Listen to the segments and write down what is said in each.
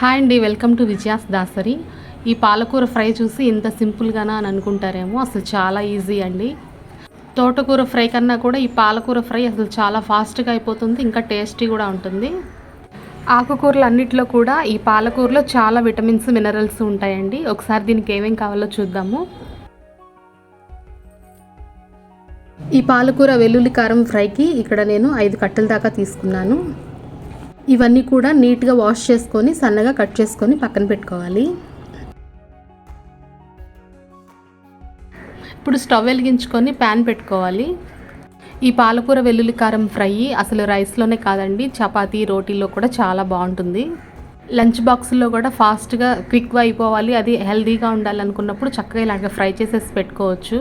Hi అండి welcome to Vijaya's Dasari. ఈ పాలకూర ఫ్రై చూసి ఇంత సింపుల్గానా అని అనుకుంటారేమో అసలు చాలా ఈజీ అండి. తోటకూర ఫ్రై కన్నా కూడా ఈ పాలకూర ఫ్రై అసలు చాలా ఫాస్ట్గా అయిపోతుంది ఇంకా టేస్టీ కూడా ఉంటుంది. ఆకుకూరలు అన్నిట్లో కూడా ఈ పాలకూరలో చాలా విటమిన్స్ మినరల్స్ ఉంటాయండి. ఒకసారి దీనికి ఏమేం కావాలో చూద్దాము. ఈ పాలకూర వెల్లుల్లి కారం ఫ్రైకి ఇక్కడ నేను ఐదు కట్టెల దాకా తీసుకున్నాను. ఇవన్నీ కూడా నీట్గా వాష్ చేసుకొని సన్నగా కట్ చేసుకొని పక్కన పెట్టుకోవాలి. ఇప్పుడు స్టవ్ వెలిగించుకొని ప్యాన్ పెట్టుకోవాలి. ఈ పాలకూర వెల్లుల్లి కారం ఫ్రై అసలు రైస్లోనే కాదండి చపాతీ రోటీలో కూడా చాలా బాగుంటుంది. లంచ్ బాక్స్లో కూడా ఫాస్ట్గా క్విక్గా అయిపోవాలి అది హెల్తీగా ఉండాలనుకున్నప్పుడు చక్కగా ఇలాగ ఫ్రై చేసేసి పెట్టుకోవచ్చు.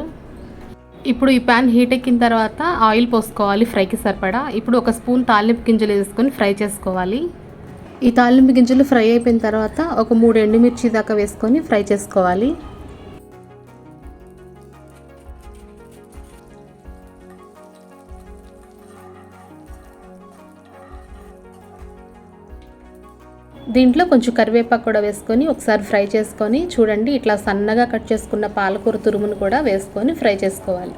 ఇప్పుడు ఈ ప్యాన్ హీట్ ఎక్కిన తర్వాత ఆయిల్ పోసుకోవాలి ఫ్రైకి సరిపడా. ఇప్పుడు ఒక స్పూన్ తాలింపు గింజలు వేసుకొని ఫ్రై చేసుకోవాలి. ఈ తాలింపు గింజలు ఫ్రై అయిపోయిన తర్వాత ఒక మూడు ఎండుమిర్చి దాకా వేసుకొని ఫ్రై చేసుకోవాలి. దీంట్లో కొంచెం కరివేపాకు కూడా వేసుకొని ఒకసారి ఫ్రై చేసుకొని చూడండి ఇట్లా సన్నగా కట్ చేసుకున్న పాలకూర తురుమును కూడా వేసుకొని ఫ్రై చేసుకోవాలి.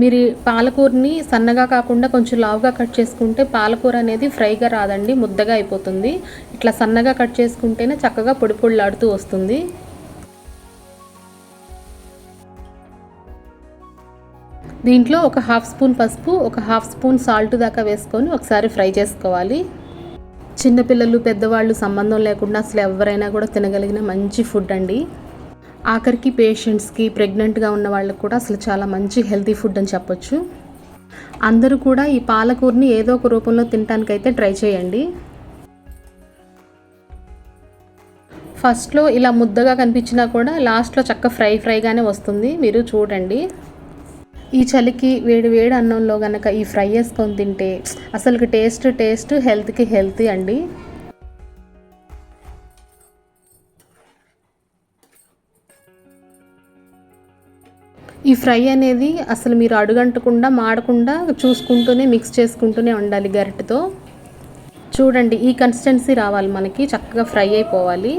మీరు పాలకూరని సన్నగా కాకుండా కొంచెం లావుగా కట్ చేసుకుంటే పాలకూర అనేది ఫ్రైగా రాదండి ముద్దగా అయిపోతుంది. ఇట్లా సన్నగా కట్ చేసుకుంటేనే చక్కగా పొడి పొడిలాడుతూ వస్తుంది. దీంట్లో ఒక హాఫ్ స్పూన్ పసుపు ఒక హాఫ్ స్పూన్ సాల్ట్ దాకా వేసుకొని ఒకసారి ఫ్రై చేసుకోవాలి. చిన్నపిల్లలు పెద్దవాళ్ళు సంబంధం లేకుండా అసలు ఎవరైనా కూడా తినగలిగిన మంచి ఫుడ్ అండి. ఆఖరికి పేషెంట్స్కి ప్రెగ్నెంట్గా ఉన్న వాళ్ళకి కూడా అసలు చాలా మంచి హెల్తీ ఫుడ్ అని చెప్పొచ్చు. అందరూ కూడా ఈ పాలకూరని ఏదో ఒక రూపంలో తినటానికైతే ట్రై చేయండి. ఫస్ట్లో ఇలా ముద్దగా కనిపించినా కూడా లాస్ట్లో చక్క ఫ్రై ఫ్రైగానే వస్తుంది. మీరు చూడండి. ఈ చలికి వేడి వేడి అన్నంలో కనుక ఈ ఫ్రై వేసుకొని తింటే అసలుకి టేస్ట్ టేస్ట్ హెల్త్కి హెల్తీ అండి. ఈ ఫ్రై అనేది అసలు మీరు అడుగంటకుండా మాడకుండా చూసుకుంటూనే మిక్స్ చేసుకుంటూనే ఉండాలి గరిటతో. చూడండి ఈ కన్సిస్టెన్సీ రావాలి మనకి చక్కగా ఫ్రై అయిపోవాలి.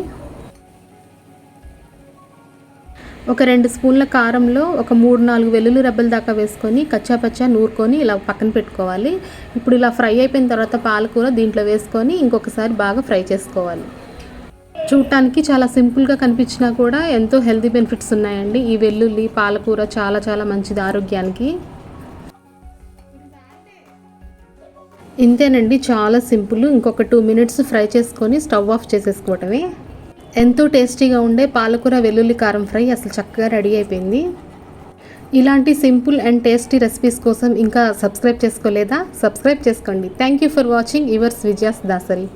ఒక రెండు స్పూన్ల కారంలో ఒక మూడు నాలుగు వెల్లుల్లి రెబ్బల దాకా వేసుకొని కచ్చాపచ్చా నూరుకొని ఇలా పక్కన పెట్టుకోవాలి. ఇప్పుడు ఇలా ఫ్రై అయిపోయిన తర్వాత పాలకూర దీంట్లో వేసుకొని ఇంకొకసారి బాగా ఫ్రై చేసుకోవాలి. చూడటానికి చాలా సింపుల్గా కనిపించినా కూడా ఎంతో హెల్తీ బెనిఫిట్స్ ఉన్నాయండి. ఈ వెల్లుల్లి పాలకూర చాలా చాలా మంచిది ఆరోగ్యానికి. ఇంతేనండి చాలా సింపుల్. ఇంకొక టూ మినిట్స్ ఫ్రై చేసుకొని స్టవ్ ఆఫ్ చేసేసుకోవటమే. ఎంతో టేస్టీగా ఉండే పాలకూర వెల్లుల్లి కారం ఫ్రై అసలు చక్కగా రెడీ అయిపోయింది. ఇలాంటి సింపుల్ అండ్ టేస్టీ రెసిపీస్ కోసం ఇంకా సబ్స్క్రైబ్ చేసుకోలేదా? సబ్స్క్రైబ్ చేసుకోండి. Thank you for watching. Yours Vijaya's Dasari.